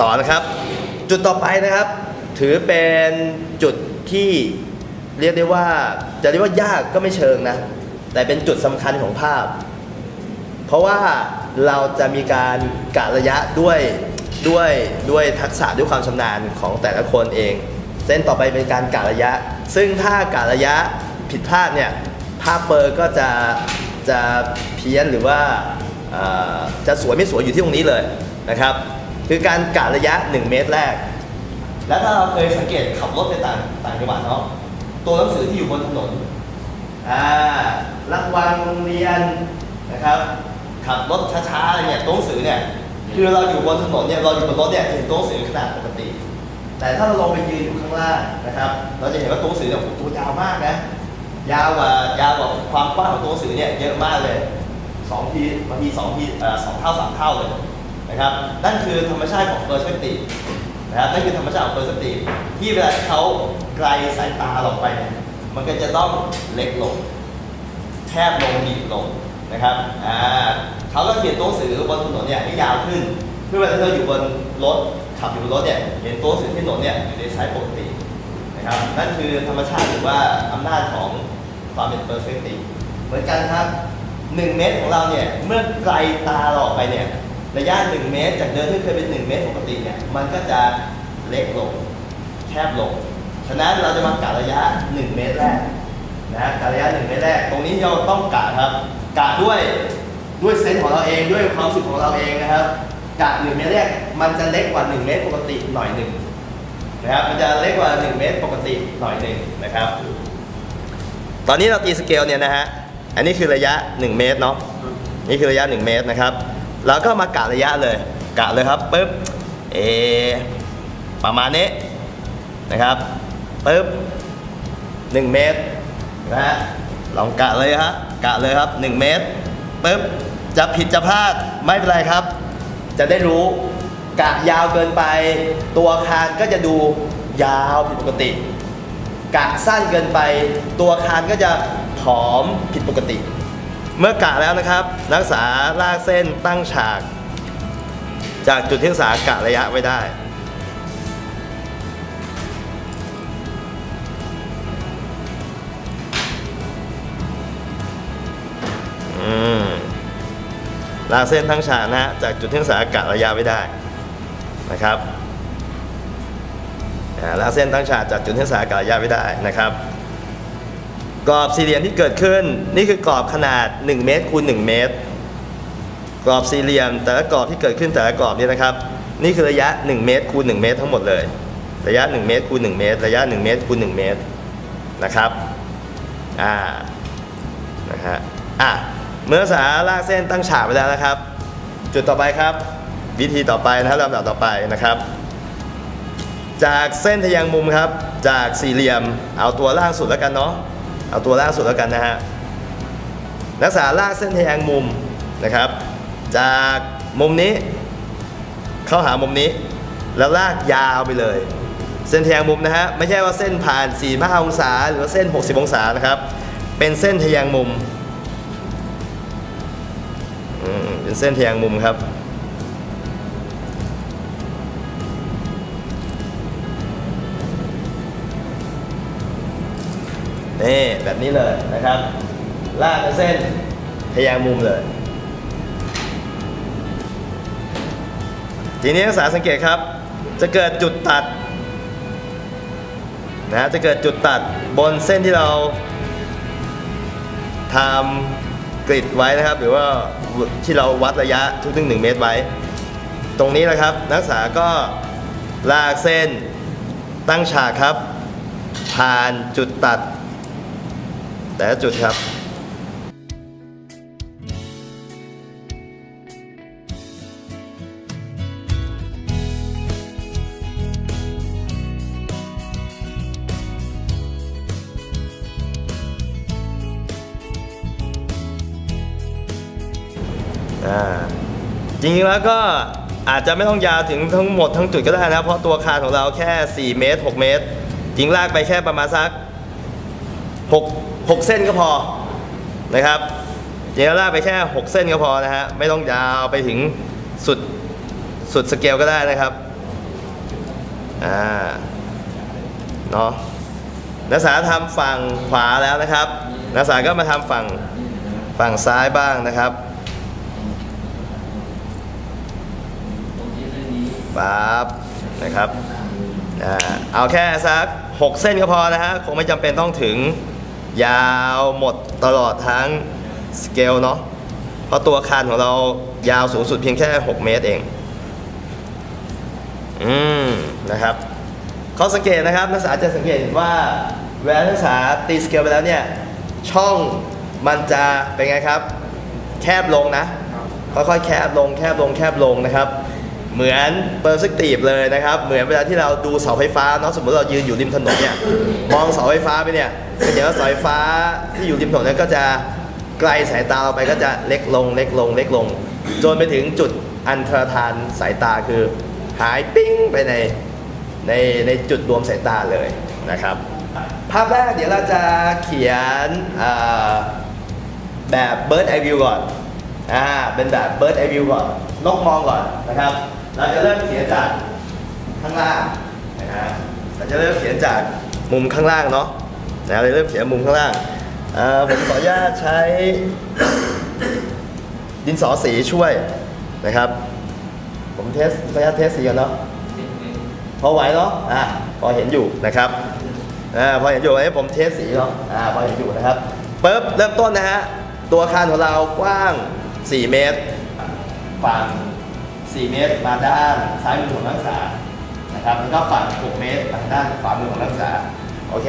ต่อนะครับ จุดต่อไปนะครับ ถือเป็นจุดที่เรียกได้ว่าจะเรียกว่ายากก็ไม่เชิงนะ แต่เป็นจุดสำคัญของภาพ เพราะว่าเราจะมีการกะระยะด้วยด้วยด้วยทักษะด้วยความชำนาญของแต่ละคนเอง เส้นต่อไปเป็นการกะระยะ ซึ่งถ้ากะระยะผิดพลาดเนี่ยภาพเปอร์ก็จะจะเพี้ยนหรือว่าจะสวยไม่สวยอยู่ที่ตรงนี้เลยนะครับ คือการกะระยะ 1 เมตรแรก แล้วถ้าเราเคยสังเกตขับรถในต่างต่างจังหวัดเนาะตัวหนังสือที่อยู่บนถนนอ่าระวังโรงเรียนนะครับ ขับรถช้าๆอะไรเนี่ยตัวหนังสือเนี่ยคือเราอยู่บนถนนเนี่ยเราอยู่บนรถเนี่ยเห็นตัวหนังสือขนาดปกติ แต่ถ้าเราลงไปยืนอยู่ข้างล่างนะครับ เราจะเห็นว่าตัวหนังสือเนี่ยตัวยาวมากนะยาวกว่ายาวกว่าความกว้างของตัวหนังสือเนี่ยเยอะมากเลยสองทีบางทีสองทีเอ่อสองเท่าสามเท่าเลย นะครับนั่นคือธรรมชาติของเปอร์สเปกติฟนะครับนั่นคือธรรมชาติของเปอร์สตีฟที่เวลาเขาไกลสายตาเราไปเนี่ยมันก็จะต้องเล็กลง แคบลงบีบลงนะครับอ่าเขาก็เขียนตัวหนังสือบนถนนเนี่ยให้ยาวขึ้นเพื่อเวลาเราอยู่บนรถขับอยู่บนรถเนี่ยเห็นตัวหนังสือที่ถนนเนี่ยอยู่ในไซส์ปกตินะครับนั่นคือธรรมชาติหรือว่าอำนาจของความเป็นเปอร์สเปกติฟเหมือนกันครับ1เมตรของเราเนี่ยเมื่อไกลตาเราออกไปเนี่ย ระยะ 1 เมตร จากเดิมที่เคยเป็น 1 เมตรปกติเนี่ยมันก็จะเล็กลงแคบลง ฉะนั้นเราจะมากะระยะ 1 เมตรแรกนะกะระยะ 1 เมตรแรก ตรงนี้เราต้องกะครับกะด้วยด้วยเซนส์ของเราเองด้วยความสึกของเราเองนะครับกะ1เมตรแรกมันจะเล็กกว่า 1 เมตรปกติหน่อยหนึ่งนะครับมันจะเล็กกว่า 1 เมตรปกติหน่อยหนึ่งนะครับ ตอนนี้เราตีสเกลเนี่ยนะฮะอันนี้คือระยะ 1 เมตรเนาะนี่คือระยะ 1 เมตรนะครับ แล้วก็มากะระยะเลย กะเลยครับปึ๊บเอประมาณนี้นะครับปึ๊บ1 เมตรนะฮะลองกะเลยฮะกะเลยครับ 1 เมตรปึ๊บจะผิดจะพลาดไม่เป็นไรครับ จะได้รู้กะยาวเกินไป ตัวอาคารก็จะดูยาวผิดปกติ กะสั้นเกินไป ตัวอาคารก็จะผอมผิดปกติ เมื่อกะแล้วนะครับ นักศึกษาลากเส้นตั้งฉาก จากจุดที่นักศึกษากะระยะไว้ได้อืมลากเส้นทั้งฉากนะฮะจากจุดที่นักศึกษากะระยะไว้ได้นะครับอ่าแล้วเส้นตั้งฉากจากจุดที่สากระยะไม่ได้นะครับ กรอบสี่เหลี่ยมที่เกิดขึ้น นี่คือกรอบขนาด 1 เมตรคูณ1เมตร กรอบสี่เหลี่ยม แต่ละกรอบที่เกิดขึ้นแต่ละกรอบนี้นะครับ นี่คือระยะ 1 เมตรคูณ1เมตรทั้งหมดเลย ระยะ 1 เมตรคูณ1เมตร ระยะ 1 เมตรคูณ1เมตรนะครับอ่านะฮะอะเมื่อสาลากเส้นตั้งฉากไปแล้วนะครับ จุดต่อไปครับ วิธีต่อไปนะครับลำดับต่อไปนะครับ จากเส้นทะแยงมุมครับ จากสี่เหลี่ยมเอาตัวล่างสุดแล้วกันเนาะ เอาตัวล่างสุดแล้วกันนะฮะนักศึกษาลากเส้นทแยงมุมนะครับ จากมุมนี้เข้าหามุมนี้ แล้วลากยาวไปเลย เส้นทแยงมุมนะฮะไม่ใช่ว่าเส้นผ่าน4 5องศา หรือว่าเส้น 60 องศานะครับ เป็นเส้นทแยงมุมเป็นเส้นทแยงมุมครับ นี่แบบนี้เลยนะครับ ลากเป็นเส้นทะแยงมุมเลย ทีนี้นักศึกษาสังเกตครับ จะเกิดจุดตัดนะจะเกิดจุดตัดบนเส้นที่เราทำกริดไว้นะครับ หรือว่าที่เราวัดระยะทุกๆหนึ่งเมตรไว้ ตรงนี้นะครับ นักศึกษาก็ลากเส้นตั้งฉากครับ ผ่านจุดตัด แต่ละจุดครับจริงๆแล้วก็อาจจะไม่ต้องยาวถึงทั้งหมดทั้งจุดก็ได้นะเพราะตัวอาคารของเราแค่ 4 เมตร 6 เมตร จริงลากไปแค่ประมาณสัก 6 6 เส้นก็พอนะครับจริงๆลาไปแค่ 6 เส้นก็พอนะฮะ ไม่ต้องยาวไปถึงสุดสุดสเกลก็ได้นะครับ อ่า เนาะนักศึกษาทำฝั่งขวาแล้วนะครับ นักศึกษาก็มาทำฝั่งฝั่งซ้ายบ้างนะครับปั๊บนะครับอ่าเอาแค่สัก 6 เส้นก็พอนะฮะ คงไม่จำเป็นต้องถึง ยาวหมดตลอดทั้งสเกลเนาะเพราะตัวคานของเรายาวสูงสุดเพียงแค่ 6 เมตรเอง อืมนะครับข้อสังเกตนะครับนักศึกษาจะสังเกตว่าเวลานักศึกษาตีสเกลไปแล้วเนี่ยช่องมันจะเป็นไงครับ แคบลงนะค่อยๆแคบลงแคบลงแคบลงนะครับ เหมือนเปอร์สเปกทีฟเลยนะครับ เหมือนเวลาที่เราดูเสาไฟฟ้าเนาะสมมติเรายืนอยู่ริมถนนเนี่ยมองเสาไฟฟ้าไปเนี่ยจะเห็นว่าเสาไฟฟ้าที่อยู่ริมถนนนี่ยก็จะไกลสายตาเราไปก็จะเล็กลงเล็กลงเล็กลง จนไปถึงจุดอันตรธานสายตาคือหายปิ้งไปในในในจุดรวมสายตาเลยนะครับ ภาพแรกเดี๋ยวเราจะเขียนแบบ bird eye view ก่อนอ่าเป็นแบบ bird eye view ก่อนนกมองก่อนนะครับ เราจะเริ่มเขียนจากข้างล่างนะฮะเราจะเริ่มเขียนจากมุมข้างล่างเนาะนะเราจะเริ่มเขียนมุมข้างล่างผมขออนุญาตใช้ดินสอสีช่วยนะครับ ผมเทสขออนุญาตเทสสีก่อนเนาะพอไหวเนาะอ่าพอเห็นอยู่นะครับอ่าพอเห็นอยู่อันนี้ผมเทสสีเนาะอ่าพอเห็นอยู่นะครับปึ๊บเริ่มต้นนะฮะตัวอาคารของเรากว้าง 4 เมตรฝั่ง 4 เมตรมาด้านซ้ายมือของนักศึกษานะครับแล้วก็ฝั่ง6 เมตรมาด้านขวามือของนักศึกษาโอเค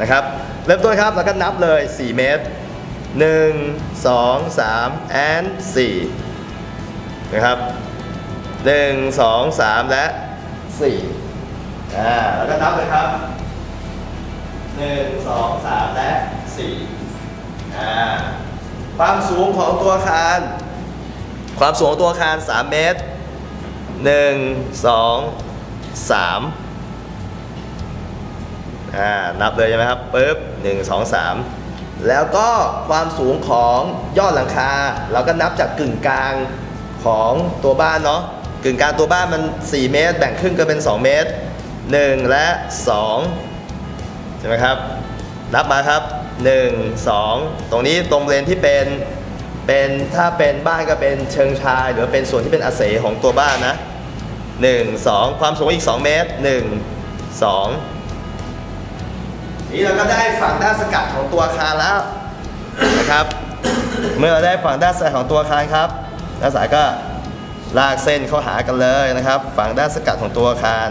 นะครับเริ่มต้นครับแล้วก็นับเลย 4 เมตร 1 2 3 and 4นะครับ 1 2 3 และสี่อ่าแล้วก็นับเลยครับหนึ่งสองสามและสี่อ่าความสูงของตัวอาคาร ความสูงของตัวอาคาร 3 เมตร 1 2 3อ่านับเลยใช่ไหมครับปึ๊บ1 2 3 แล้วก็ความสูงของยอดหลังคา เราก็นับจากกึ่งกลางของตัวบ้านเนาะกึ่งกลางตัวบ้านมัน 4 เมตร แบ่งครึ่งก็เป็น 2 เมตร 1 และ 2 ใช่ไหมครับ นับมาครับ 1 2 ตรงนี้ตรงเลนที่เป็น เป็นถ้าเป็นบ้านก็เป็นเชิงชายหรือเป็นส่วนที่เป็นอาเสของตัวบ้านนะ 1 2 ความสูงอีก 2 เมตร 1 2 นี่เราก็ได้ฝั่งด้านสกัดของตัวอาคารแล้วนะครับ เมื่อเราได้ฝั่งด้านสกัดของตัวอาคารครับนักศึกษาก็ลากเส้นเข้าหากันเลยนะครับ ฝั่งด้านสกัดของตัวอาคาร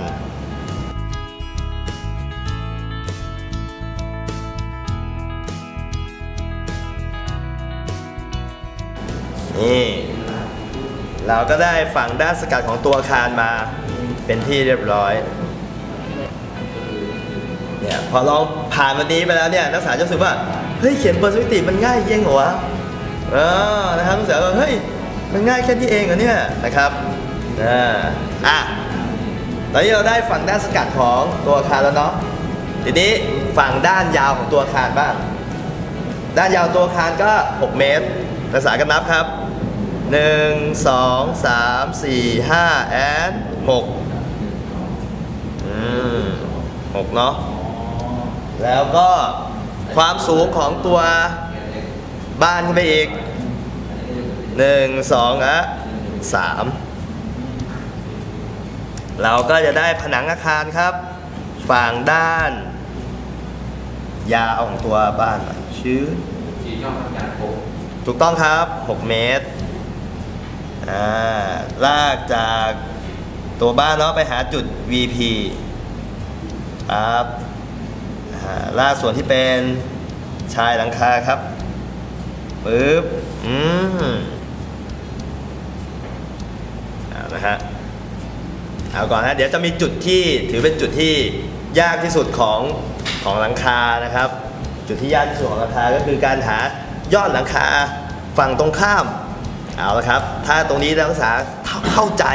นี่เราก็ได้ฝั่งด้านสกัดของตัวอาคารมาเป็นที่เรียบร้อยเนี่ยพอลองผ่านวันนี้ไปแล้วเนี่ยนักศึกษาจะรู้สึกว่าเฮ้ยเขียนเปอร์สเปกทีมันง่ายเยี่ยงเหรอวะเออนะครับนักศึกษาก็เฮ้ยมันง่ายแค่นี้เองเหรอเนี่ยนะครับอ่าอะตอนนี้เราได้ฝั่งด้านสกัดของตัวอาคารแล้วเนาะทีนี้ฝั่งด้านยาวของตัวอาคารบ้าง ด้านยาวตัวอาคารก็ 6 เมตรนักศึกษาก็นับครับ 1 2 3 4 5 and 6อืม6เนาะแล้วก็ความสูงของตัวบ้านขึ้นไปอีก1 2อะ3เราก็จะได้ผนังอาคารครับ ฝั่งด้าน ยาวของตัวบ้านหน่อยชื่อจีนอกทำการโกถูกต้องครับ 6 เมตร อ่าลากจากตัวบ้านเนาะไปหาจุด VP ครับลากส่วนที่เป็นชายหลังคาครับปึ๊บอืมเอาละฮะเอาก่อนนะเดี๋ยวจะมีจุดที่ถือเป็นจุดที่ยากที่สุดของของหลังคานะครับ จุดที่ยากที่สุดของหลังคาก็คือการหายอดหลังคาฝั่งตรงข้าม เอาละครับ ถ้าตรงนี้นักศึกษาเข้าใจ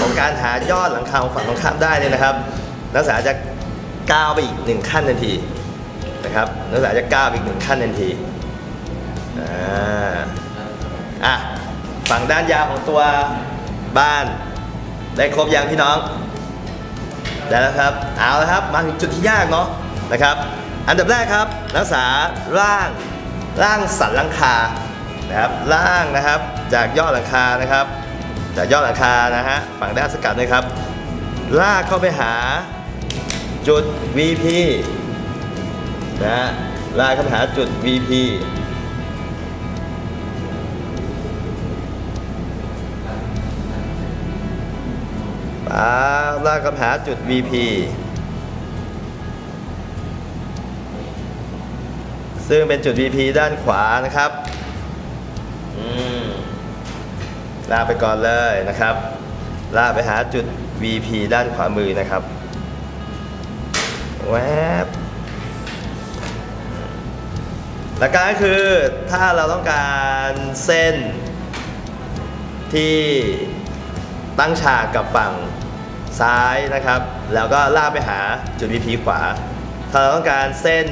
ของการหายอดหลังคาของฝั่งตรงข้ามได้เนี่ยนะครับ นักศึกษาจะก้าวไปอีกหนึ่งขั้นทันทีนะครับนักศึกษาจะก้าวไปอีกหนึ่งขั้นทันทีอ่าอะฝั่งด้านยาวของตัวบ้านได้ครบยังพี่น้องได้แล้วครับเอาละครับมาถึงจุดที่ยากเนาะนะครับ อันดับแรกครับนักศึกษาร่างร่างสันหลังคา นะครับร่างนะครับจากยอดหลังคานะครับ จากยอดหลังคานะฮะฝั่งด้านสกัดนะครับ ลากเข้าไปหาจุด VP นะฮะลากเข้าไปหาจุด VP ปาลากเข้าไปหาจุด VP ซึ่งเป็นจุด VP ด้านขวานะครับอืม ลากไปก่อนเลยนะครับ ลากไปหาจุด VP ด้านขวามือนะครับแวบหลักการก็คือถ้าเราต้องการเส้นที่ตั้งฉากกับฝั่งซ้ายนะครับ แล้วก็ลากไปหาจุด VP ขวา ถ้าเราต้องการเส้น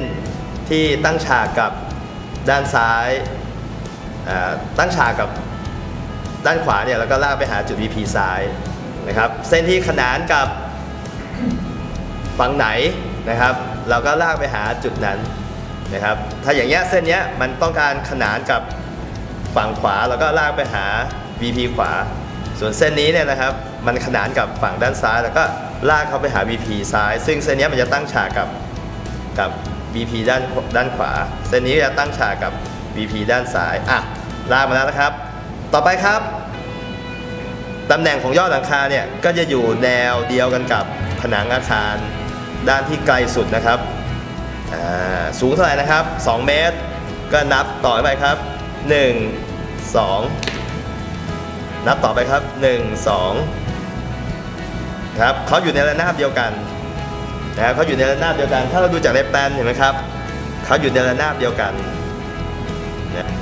ที่ตั้งฉากกับด้านซ้ายอ่าตั้งฉากกับ ด้านขวาเนี่ยแล้วก็ลากไปหาจุด VP ซ้ายนะครับ เส้นที่ขนานกับฝั่งไหนนะครับ เราก็ลากไปหาจุดนั้นนะครับ ถ้าอย่างเงี้ยเส้นเนี้ยมันต้องการขนานกับฝั่งขวาเราก็ลากไปหา VP ขวา ส่วนเส้นนี้เนี่ยนะครับ มันขนานกับฝั่งด้านซ้าย แล้วก็ลากเข้าไปหา VP ซ้าย ซึ่งเส้นนี้มันจะตั้งฉากกับกับ VP ด้านด้านขวา เส้นนี้จะตั้งฉากกับ VP ด้านซ้าย อะ ลากมาแล้วนะครับ ต่อไปครับ ตำแหน่งของยอดหลังคาเนี่ยก็จะอยู่แนวเดียวกันกับผนังอาคารด้านที่ไกลสุดนะครับ สูงเท่าไหร่นะครับ 2 เมตร ก็นับต่อไปครับ 1 2 นับต่อไปครับ 1 2ครับเขาอยู่ในระนาบเดียวกันนะครับเขาอยู่ในระนาบเดียวกัน ถ้าเราดูจากในแปลนเห็นไหมครับเขาอยู่ในระนาบเดียวกัน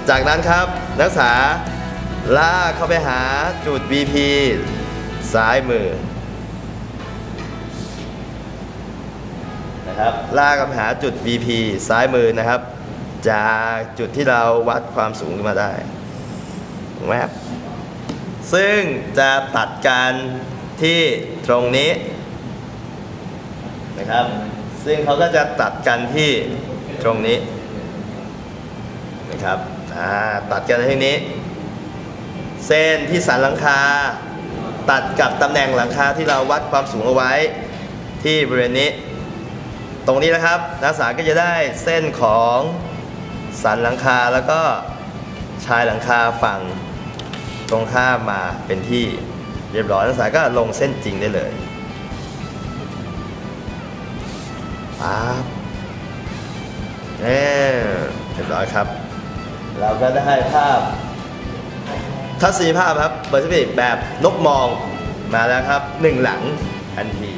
จากนั้นครับนักศึกษา ลากเข้าไปหาจุด VP ซ้ายมือนะครับลากเข้าไปหาจุด VP ซ้ายมือนะครับ จากจุดที่เราวัดความสูงขึ้นมาได้แวบซึ่งจะตัดกันที่ตรงนี้นะครับ ซึ่งเขาก็จะตัดกันที่ตรงนี้นะครับตัดกันที่นี้ เส้นที่สันหลังคา ตัดกับตำแหน่งหลังคาที่เราวัดความสูงเอาไว้ ที่บริเวณนี้ ตรงนี้นะครับนักศึกษาก็จะได้เส้นของสันหลังคาแล้วก็ชายหลังคาฝั่งตรงข้ามมาเป็นที่เรียบร้อยนักศึกษาก็ลงเส้นจริงได้เลยปั๊บเน่เรียบร้อยครับ เราก็ได้ภาพ ทัศนียภาพครับเบอร์สปีดแบบนกมองมาแล้วครับหนึ่งหลังทันที